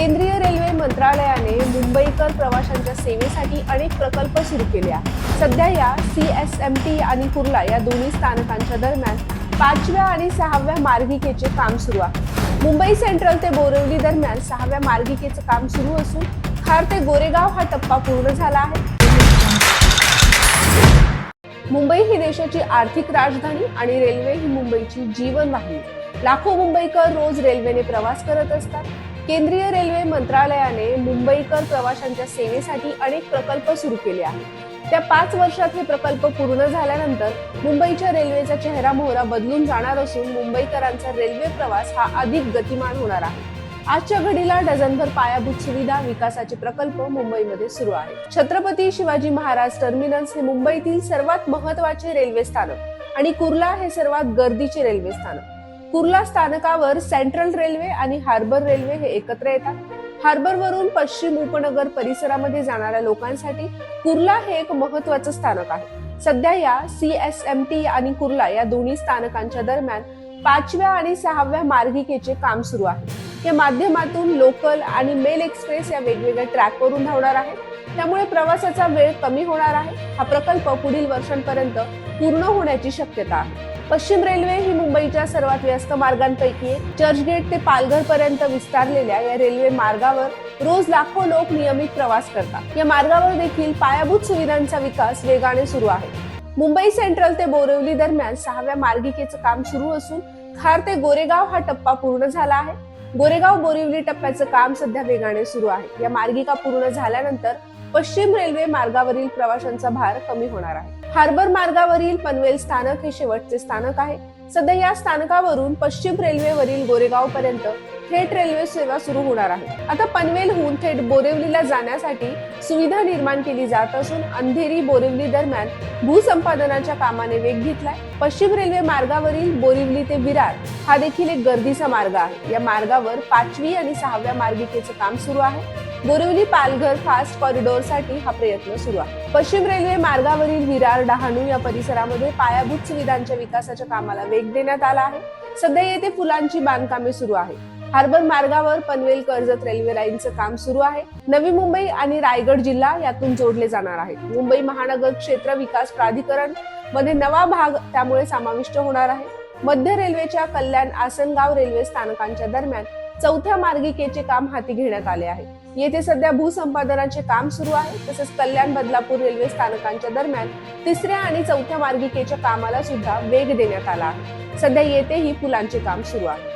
केंद्रीय रेल्वे मंत्रालयाने मुंबईकर प्रवाशांच्या सेवेसाठी अनेक प्रकल्प सुरू केले आहेत. सध्या या सी एस एम टी आणि कुर्ला या दोन्ही स्थानकांच्या दरम्यान पाचव्या आणि सहाव्या मार्गिकेचे काम सुरू आहे. मुंबई सेंट्रल ते बोरिवली दरम्यान सहाव्या मार्गिकेचं काम सुरू असून खार ते गोरेगाव हा टप्पा पूर्ण झाला आहे. मुंबई ही देशाची आर्थिक राजधानी आणि रेल्वे ही मुंबईची जीवनवाहिनी. लाखो मुंबईकर रोज रेल्वेने प्रवास करत असतात. केंद्रीय रेल्वे मंत्रालयाने मुंबईकर प्रवाशांच्या सेवेसाठी अनेक प्रकल्प सुरू केले आहेत. त्या पाच वर्षात हे प्रकल्प पूर्ण झाल्यानंतर मुंबईच्या रेल्वेचा चेहरा मोहरा बदलून जाणार असून मुंबईकरांचा रेल्वे प्रवास हा अधिक गतिमान होणार आहे. आजच्या घडीला डझनभर पायाभूत सुविधा विकासाचे प्रकल्प मुंबईमध्ये सुरू आहेत. छत्रपती शिवाजी महाराज टर्मिनस हे मुंबईतील सर्वात महत्त्वाचे रेल्वे स्थानक आणि कुर्ला हे सर्वात गर्दीचे रेल्वे स्थानक. कुर्ला स्थानकावर सेंट्रल रेल्वे आणि हार्बर रेल्वे हे एकत्र येतात. हार्बरवरून पश्चिम उपनगर परिसरामध्ये जाणाऱ्या लोकांसाठी कुर्ला हे एक महत्वाचं स्थानक आहे. सध्या या सी एस एम टी आणि कुर्ला या दोन्ही स्थानकांच्या दरम्यान पाचव्या आणि सहाव्या मार्गिकेचे काम सुरू आहे. या माध्यमातून लोकल आणि मेल एक्सप्रेस या वेगवेगळ्या ट्रॅकवरून धावणार आहे. त्यामुळे प्रवासाचा वेळ कमी होणार आहे. हा प्रकल्प पुढील वर्षांपर्यंत पूर्ण होण्याची शक्यता आहे. पश्चिम रेल्वे ही मुंबईच्या सर्वात व्यस्त मार्गांपैकी एक. चर्चगेट ते पालघर पर्यंत विस्तारलेल्या या रेल्वे मार्गावर रोज लाखो लोक नियमित प्रवास करतात. या मार्गावर देखील पायाभूत सुविधांचा विकास वेगाने सुरू आहे. मुंबई सेंट्रल ते बोरिवली दरम्यान सहाव्या मार्गिकेचं काम सुरू असून खार ते गोरेगाव हा टप्पा पूर्ण झाला आहे. गोरेगाव बोरिवली टप्प्याचं काम सध्या वेगाने सुरू आहे. या मार्गिका पूर्ण झाल्यानंतर पश्चिम रेल्वे मार्गावरील प्रवाशांचा भार कमी होणार आहे. हार्बर मार्गावरील पनवेल स्थानक हे शेवटचे स्थानक आहे. सध्या या स्थानकावरून पश्चिम रेल्वेवरील गोरेगाव पर्यंत थेट रेल्वे सेवा सुरू होणार आहे. आता पनवेलहून थेट बोरिवलीला जाण्यासाठी सुविधा निर्माण केली जात असून अंधेरी बोरिवली दरम्यान भूसंपादनाच्या कामाने वेग घेतलाय. पश्चिम रेल्वे मार्गावरील बोरिवली ते विरार हा देखील एक गर्दीचा मार्ग आहे. या मार्गावर पाचवी आणि सहाव्या मार्गिकेचं काम सुरू आहे. बोरिवली पालघर फास्ट कॉरिडॉरसाठी हा प्रयत्न सुरू आहे. पश्चिम रेल्वे मार्गावरील विरार डहाणू या परिसरामध्ये पायाभूत सुविधांच्या विकासाच्या कामाला वेग देण्यात आला आहे. सध्या येथे फुलांची बांधकामे सुरू आहे हार्बर मार्गावर पनवेल कर्जत रेल्वे लाईनचं काम सुरू आहे. नवी मुंबई आणि रायगड जिल्हा यातून जोडले जाणार आहेत. मुंबई महानगर क्षेत्र विकास प्राधिकरणमध्ये नवा भाग त्यामुळे समाविष्ट होणार आहे. मध्य रेल्वेच्या कल्याण आसनगाव रेल्वे स्थानकांच्या दरम्यान चौथ्या मार्गिकेचे काम हाती घेण्यात आले आहे. येथे सध्या भूसंपादनाचे काम सुरू आहे. तसेच कल्याण बदलापूर रेल्वे स्थानकांच्या दरम्यान तिसऱ्या आणि चौथ्या मार्गिकेच्या कामाला सुद्धा वेग देण्यात आला आहे. सध्या येथेही पुलांचे काम सुरू आहे.